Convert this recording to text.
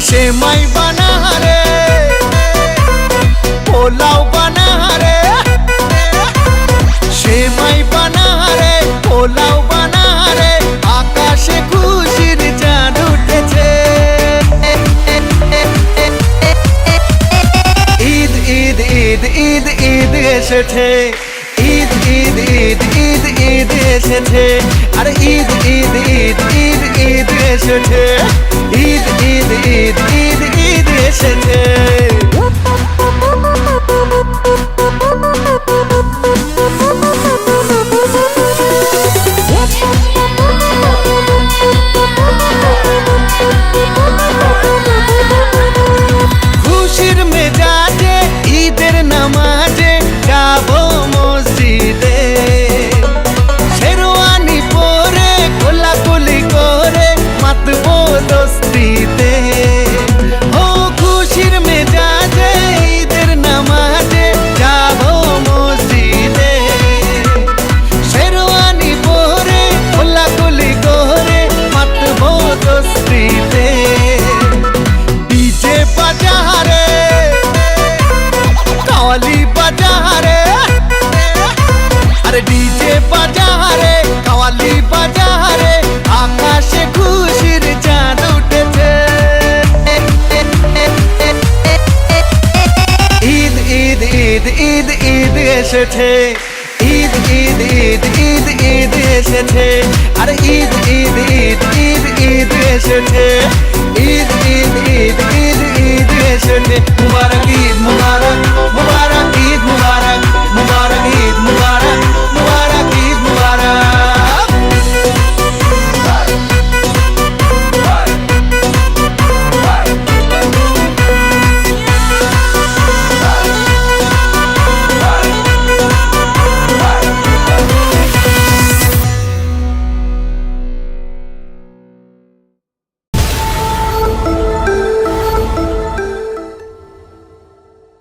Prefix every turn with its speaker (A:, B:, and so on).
A: সে মাই বানাহারে পোলাও বানাহারে সে মাই বানাহারে পোলাও বানাহারে আকাশে খুশির চাঁদ উঠেছে। ঈদ ঈদ ঈদ ঈদ ঈদ এসেছে। ঈদ ঈদ ঈদ ঈদ ঈদ এসেছে। আরে ঈদ ঈদ ঈদ ঈদ ঈদ এসেছে ঈদ ঈদ ঈদ ঈদ ঈদ এসেছে খুশির মেজাজে ঈদের নামাজে যাব কাওয়ালি বাজারে আরে ডিজে বাজারে কাওয়ালি বাজারে আকাশে খুশির চাঁদ উঠেছে ঈদ ঈদ ঈদ ঈদ ঈদ এসেছে ঈদ ঈদ ঈদ ঈদ ঈদ এসেছে আরে ঈদ